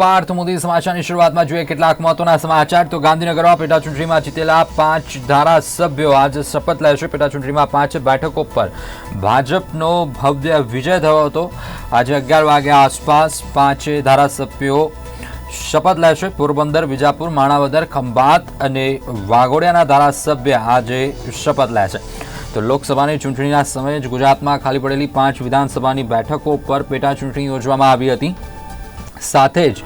પાર્થ મોદી સમાચારની શરૂઆતમાં જોઈએ કેટલાક મહત્વના સમાચાર. તો ગાંધીનગરમાં પેટા ચૂંટણીમાં જીતેલા પાંચ ધારાસભ્યો આજે શપથ લેશે. પેટા ચૂંટણીમાં પાંચ બેઠકો પર ભાજપનો ભવ્ય વિજય થયો હતો. આજે અગિયાર વાગ્યા આસપાસ પાંચે ધારાસભ્યો શપથ લેશે. પોરબંદર, વિજાપુર, માણાવદર, ખંભાત અને વાઘોડિયાના ધારાસભ્ય આજે શપથ લેશે. તો લોકસભાની ચૂંટણીના સમયે જ ગુજરાતમાં ખાલી પડેલી પાંચ વિધાનસભાની બેઠકો પર પેટા ચૂંટણી યોજવામાં આવી હતી. સાથે જ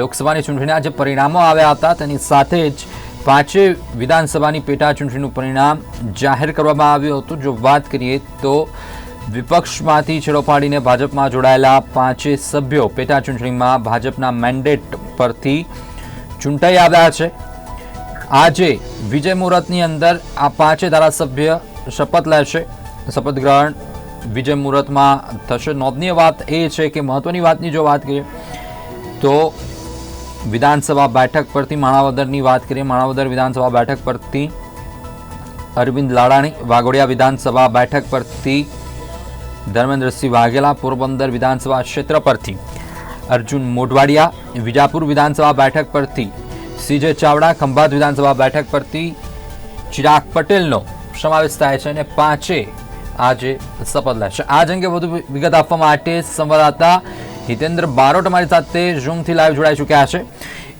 લોકસભાની ચૂંટણીના જે પરિણામો આવ્યા હતા. તેની સાથે જ પાંચે વિધાનસભાની પેટા ચૂંટણીનું પરિણામ જાહેર કરવામાં આવ્યું હતું. જો વાત કરીએ તો વિપક્ષમાંથી છેડો પાડીને ભાજપમાં જોડાયેલા પાંચે સભ્યો પેટા ચૂંટણીમાં ભાજપના મેન્ડેટ પરથી ચૂંટાઈ આવ્યા છે. આજે વિજય મુહૂર્તની અંદર આ પાંચે ધારાસભ્ય શપથ લેશે. શપથ ગ્રહણ વિજય મુહૂર્તમાં થશે. નોંધનીય વાત એ છે કે મહત્વની વાતની જો વાત કરીએ તો વિધાનસભા બેઠક પરથી માણાવદરની વાત કરીએ. માણાવદર વિધાનસભા બેઠક પરથી અરવિંદ લાડાણી, વાઘોડિયા વિધાનસભા બેઠક પરથી ધર્મેન્દ્રસિંહ વાઘેલા, પોરબંદર વિધાનસભા ક્ષેત્ર પરથી અર્જુન મોઢવાડિયા, વિજાપુર વિધાનસભા બેઠક પરથી સીજે ચાવડા, ખંભાત વિધાનસભા બેઠક પરથી ચિરાગ પટેલનો સમાવેશ થાય છે અને પાંચે આજે શપથ લેશે. આજ અંગે વધુ વિગત આપવા માટે સંવાદદાતા હિતેન્દ્ર બારોટ અમારી સાથે ઝૂમથી લાઈવ જોડાઈ ચૂક્યા છે.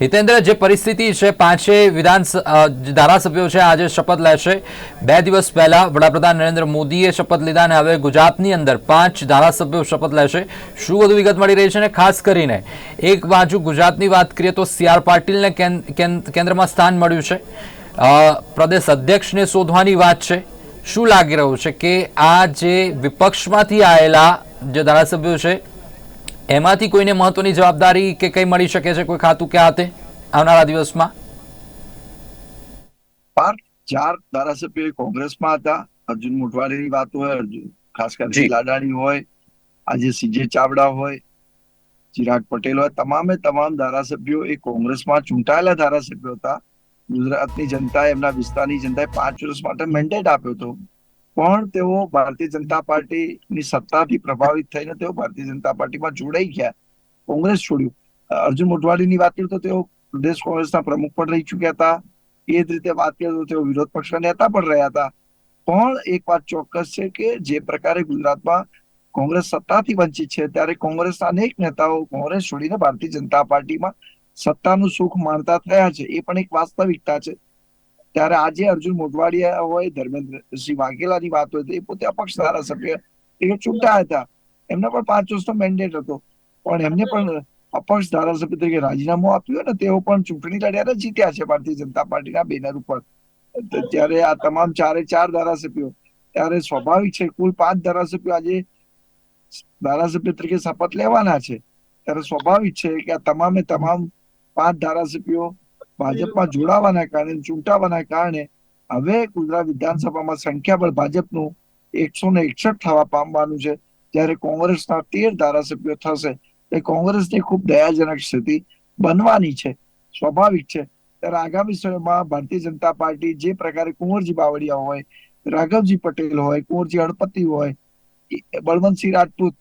હિતેન્દ્ર, જે પરિસ્થિતિ છે, પાંચે વિધાન ધારાસભ્યો છે, આજે શપથ લેશે. બે દિવસ પહેલા વડાપ્રધાન નરેન્દ્ર મોદીએ શપથ લીધા અને હવે ગુજરાતની અંદર પાંચ ધારાસભ્યો શપથ લેશે. શું વધુ વિગત મળી રહી છે અને ખાસ કરીને? એક બાજુ ગુજરાતની વાત કરીએ તો સી આર પાટીલને કેન- કેન- કેન્દ્રમાં સ્થાન મળ્યું છે. પ્રદેશ અધ્યક્ષને શોધવાની વાત છે. શું લાગી રહ્યું છે કે આ જે વિપક્ષમાંથી આવેલા જે ધારાસભ્યો છે એમાંથી કોઈને મહત્વની જવાબદારી કે કઈ મળી શકે છે કોઈ ખાતું કે હાથે આવનારા દિવસમાં? પાર્થ ચાર ધારાસભ્યો કોંગ્રેસમાં હતા. અર્જુન મોટવાડીની વાત હોય અર્જુન ખાસ. કરીને લાડાણી હોય આજે સીજે ચાવડા હોય ચિરાગ પટેલ હોય તમામે તમામ ધારાસભ્યો એ કોંગ્રેસમાં ચૂંટાયેલા ધારાસભ્યો હતા. ગુજરાતની જનતાએ એમના વિસ્તારની જનતાએ પાંચ વર્ષ માટે મેન્ડેટ આપ્યો હતો. પણ તેઓ ભારતીય જનતા પાર્ટીની સત્તાથી પ્રભાવિત થઈને તેઓ ભારતીય જનતા પાર્ટીમાં જોડાઈ ગયા. કોંગ્રેસ છોડ્યું. અર્જુન મોઢવાડીની વાત કરું તો તેઓ પ્રદેશ કોંગ્રેસના પ્રમુખ પણ રહી ચુક્યા હતા. એ જ રીતે વાત કરીએ તો તેઓ વિરોધ પક્ષના નેતા પણ રહ્યા હતા. પણ એક વાત ચોક્કસ છે કે જે પ્રકારે ગુજરાતમાં કોંગ્રેસ સત્તાથી વંચિત છે, ત્યારે કોંગ્રેસના અનેક નેતાઓ કોંગ્રેસ છોડીને ભારતીય જનતા પાર્ટીમાં સત્તાનું સુખ માણતા થયા છે. એ પણ એક વાસ્તવિકતા છે. ત્યારે આજે અર્જુન મોઢવાડિયા હોય, ધર્મેન્દ્રસિંહ વાઘેલાની વાત હોય, તો એ પોતે અપક્ષ ધારાસભ્ય એ ચૂંટાયા હતા. એમને પણ પાંચ વર્ષનો મેન્ડેટ હતો. પણ એમને પણ અપક્ષ ધારાસભ્ય તરીકે રાજીનામું આપ્યું ને તેઓ પણ ચૂંટણી લડ્યા જીત્યા છે ભારતીય જનતા પાર્ટીના બેનર ઉપર. ત્યારે આ તમામ ચારે ચાર ધારાસભ્યો, ત્યારે સ્વાભાવિક છે, કુલ પાંચ ધારાસભ્યો આજે ધારાસભ્ય તરીકે શપથ લેવાના છે. ત્યારે સ્વાભાવિક છે કે આ તમામે તમામ પાંચ ધારાસભ્યો ભાજપમાં જોડાવાના કારણે ચૂંટાવાના કારણે હવે ગુજરાત વિધાનસભામાં સંખ્યાબળ ભાજપનું એકસો ને એકસઠ થવા પામવાનું છે. જ્યારે કોંગ્રેસના તેર ધારાસભ્યો થશે. એ કોંગ્રેસની ખૂબ દયાજનક સ્થિતિ બનવાની છે. સ્વાભાવિક છે. ત્યારે આગામી સમયમાં ભારતીય જનતા પાર્ટી જે પ્રકારે કુંવરજી બાવળિયા હોય, રાઘવજી પટેલ હોય, કુંવરજી હળપતિ હોય, બળવંતસિંહ રાજપૂત,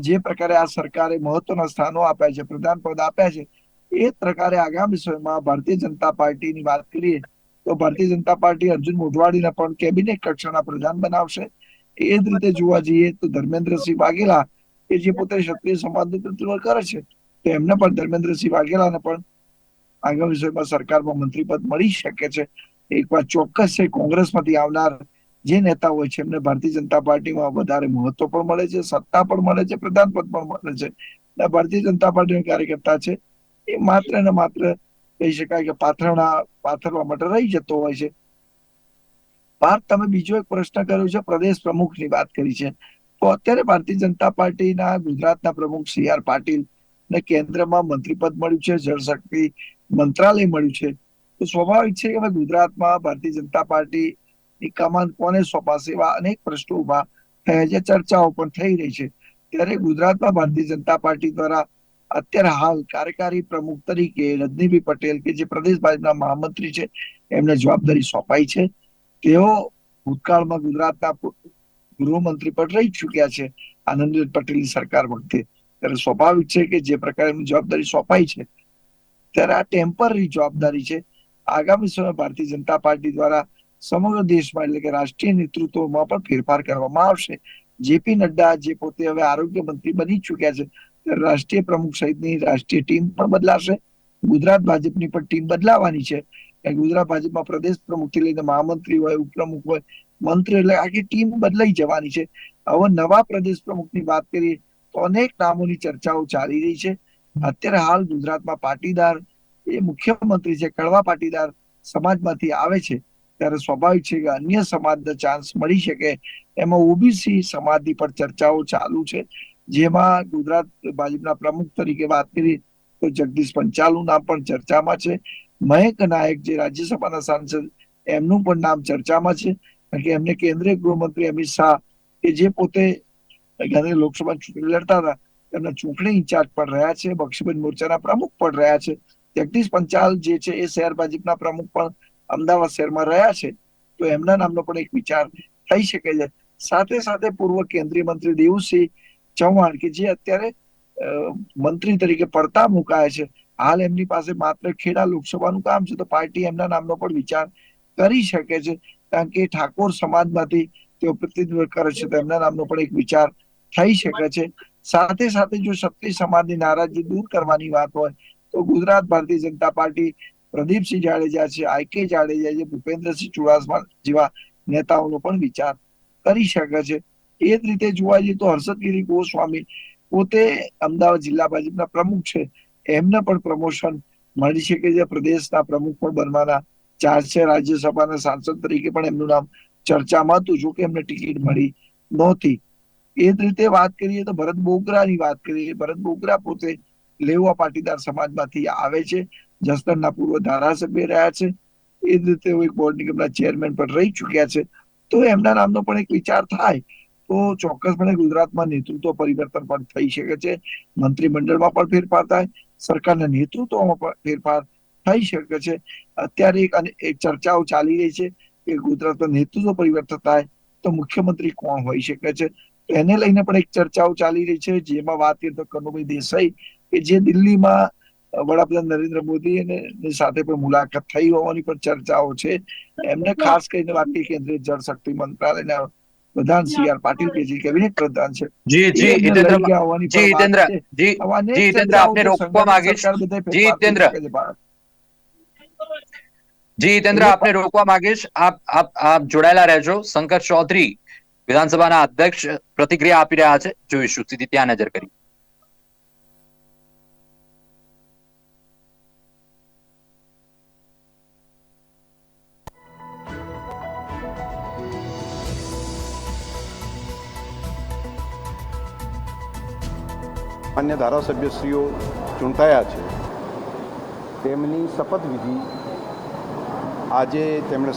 જે પ્રકારે આ સરકારે મહત્વના સ્થાનો આપ્યા છે પ્રધાન પદ આપ્યા છે એ જ પ્રકારે આગામી સમયમાં ભારતીય જનતા પાર્ટીની વાત કરીએ તો ભારતીય જનતા પાર્ટી અર્જુન મોઢવાડીને પણ કેબિનેટ કક્ષાના પ્રધાન બનાવશે. એ જ રીતે જોવા જઈએ તો ધર્મેન્દ્રસિંહ વાઘેલા કે જે પોતે ક્ષત્રિય સમાજનું નેતૃત્વ કરે છે, તો એમને પણ ધર્મેન્દ્રસિંહ વાઘેલાને પણ આગામી સમયમાં સરકારમાં મંત્રી પદ મળી શકે છે. એક વાત ચોક્કસ છે કોંગ્રેસમાંથી આવનાર જે નેતા હોય છે, એમને ભારતીય જનતા પાર્ટીમાં વધારે મહત્વ પણ મળે છે, સત્તા પણ મળે છે પ્રધાન પદ પણ મળે છે. ભારતીય જનતા પાર્ટીના કાર્યકર્તા છે એ માત્ર ને માત્ર કહી શકાય કે પાથરણા પાથરવા માટે રહી જતો હોય છે. પાર્થ, તમે બીજો એક પ્રશ્ન કર્યો છે, પ્રદેશ પ્રમુખની વાત કરી છે. તો અત્યારે ભારતીય જનતા પાર્ટીના, ગુજરાતના પ્રમુખ સી આર પાટીલ ને કેન્દ્રમાં મંત્રીપદ મળ્યું છે, જળશક્તિ મંત્રાલય મળ્યું છે. તો સ્વાભાવિક છે કે હવે ગુજરાતમાં ભારતીય જનતા પાર્ટી ની કમાન કોને સોંપાશે એવા અનેક પ્રશ્નો ઊભા થયા છે, ચર્ચાઓ પણ થઈ રહી છે. ત્યારે ગુજરાતમાં ભારતીય જનતા પાર્ટી દ્વારા અત્યારે હાલ કાર્યકારી પ્રમુખ તરીકે રજનીભાઈ પટેલ કે જે પ્રદેશ ભાજપના મહામંત્રી છે, એમને જવાબદારી સોંપાઈ છે. તેઓ ભૂતકાળમાં ગુજરાતના ગૃહમંત્રી પણ રહી ચૂક્યા છે. આનંદીબેન પટેલની સરકાર વખતે. ત્યારે સ્વાભાવિક છે કે જે પ્રકારે એમની જવાબદારી સોંપાઈ છે, ત્યારે આ ટેમ્પરરી જવાબદારી છે. આગામી સમય ભારતીય જનતા પાર્ટી દ્વારા સમગ્ર દેશમાં એટલે કે રાષ્ટ્રીય નેતૃત્વમાં પણ ફેરફાર કરવામાં આવશે. જેપી નડ્ડા જે પોતે હવે આરોગ્ય મંત્રી બની ચુક્યા છે રાષ્ટ્રીય પ્રમુખ સહિતની રાષ્ટ્રીય ટીમ પણ બદલાશે. ગુજરાત ભાજપની પણ ટીમ બદલાવાની છે. ગુજરાત ભાજપમાં પ્રદેશ પ્રમુખથી લઈને મહામંત્રી હોય, ઉપપ્રમુખ હોય, મંત્રી એટલે આખી ટીમ બદલાઈ જવાની છે. હવે નવા પ્રદેશ પ્રમુખની વાત કરીએ તો અનેક નામોની ચર્ચાઓ ચાલી રહી છે. અત્યારે હાલ ગુજરાતમાં પાટીદાર એ મુખ્યમંત્રી છે, કડવા પાટીદાર સમાજમાંથી આવે છે. ત્યારે સ્વાભાવિક છે કે અન્ય સમાજને ચાન્સ મળી શકે. એમાં ઓબીસી સમાજની પણ ચર્ચાઓ ચાલુ છે. જેમાં ગુજરાત ભાજપના પ્રમુખ તરીકે વાત કરીએ તો જગદીશ પંચાલનું નામ પણ ચર્ચામાં છે. મહેક નાયક જે રાજ્યસભાના સાંસદ, એમનું પણ નામ ચર્ચામાં છે. કારણ કે એમને કેન્દ્રીય ગૃહમંત્રી અમિત શાહ, કે જે પોતે ગાંધી લોકસભા ચૂંટણી લડતા હતા, એમના ચૂંટણી ઇન્ચાર્જ પણ રહ્યા છે. બક્ષીબંધ મોરચાના પ્રમુખ પણ રહ્યા છે. જગદીશ પંચાલ જે છે એ શહેર ભાજપના પ્રમુખ પણ અમદાવાદ શહેરમાં રહ્યા છે. તો એમના નામનો પણ એક વિચાર થઈ શકે છે. સાથે સાથે પૂર્વ કેન્દ્રીય મંત્રી દેવુસિંહ ચૌહાણ કે જે અત્યારે મંત્રી તરીકે પડતા મુકાયા છે. હાલ એમની પાસે માત્ર ખેડા લોકસભાનું કામ છે તો પાર્ટી એમના નામનો પણ વિચાર કરી શકે છે. કારણ કે ઠાકોર સમાજમાંથી તેઓ પ્રતિનિધિત્વ કરે છે તો એમના નામનો પણ એક વિચાર થઈ શકે છે. સાથે સાથે જો ક્ષત્રિય સમાજની નારાજગી દૂર કરવાની વાત હોય તો ગુજરાત ભારતીય જનતા પાર્ટી પ્રદીપસિંહ જાડેજા છે આઈકે જાડેજા છે, ભૂપેન્દ્રસિંહ ચુડાસમા જેવા નેતાઓનો પણ વિચાર કરી શકે છે. એ જ રીતે જોવા જઈએ તો હર્ષદગીરી ગોસ્વામી પોતે અમદાવાદ જિલ્લા ભાજપના પ્રમુખ છે. એમને પણ પ્રમોશન મળી શકે છે પ્રદેશના પ્રમુખ પણ બનવાના ચાર્જ છે. રાજ્યસભાના સાંસદ તરીકે પણ એમનું નામ ચર્ચામાં હતું જો કે એમને ટિકિટ મળી નહોતી. એ જ રીતે વાત કરીએ તો ભરત બોગરાની વાત કરીએ, ભરત બોગરા પોતે લેવા પાટીદાર સમાજમાંથી આવે છે. જસદણના પૂર્વ ધારાસભ્ય રહ્યા છે. એ જ રીતે એક બોર્ડ નિગમના ચેરમેન પણ રહી ચુક્યા છે. તો એમના નામનો પણ એક વિચાર થાય તો ચોક્કસપણે ગુજરાતમાં નેતૃત્વ પરિવર્તન પણ થઈ શકે છે. મંત્રીમંડળમાં પણ ફેરફાર થાય, સરકારના નેતૃત્વમાં પણ ફેરફાર થઈ શકે છે. અત્યારે એક અને એક ચર્ચાઓ ચાલી રહી છે કે ગુજરાતમાં નેતૃત્વ પરિવર્તન થાય તો મુખ્યમંત્રી કોણ હોઈ શકે છે? એને લઈને પણ એક ચર્ચાઓ ચાલી રહી છે. જેમાં વાત કરીએ તો કનુભાઈ દેસાઈ, કે જે દિલ્હીમાં વડાપ્રધાન નરેન્દ્ર મોદી અને સાથે પણ મુલાકાત થઈ હોવાની પણ ચર્ચાઓ છે. એમને ખાસ કરીને વાત કેન્દ્રીય જળ શક્તિ મંત્રાલયના પ્રધાન સી આર પાટીલ કે જે કેબિનેટ પ્રધાન છે. જી જી હિતેન્દ્ર જી હિતેન્દ્ર જી જી, હિતેન્દ્ર, આપને રોકવા માંગીશ. જી, હિતેન્દ્ર. જી હિતેન્દ્ર આપને રોકવા માંગીશ. આપ આપ આપ જોડાયેલા રહેજો. શંકર ચૌધરી વિધાનસભાના અધ્યક્ષ પ્રતિક્રિયા આપી રહ્યા છે. જોઈશું સીધી ત્યાં નજર કરી. માન્ય ધારાસભ્યશ્રીઓ ચૂંટાયા છે. તેમની શપથવિધિ આજે તેમણે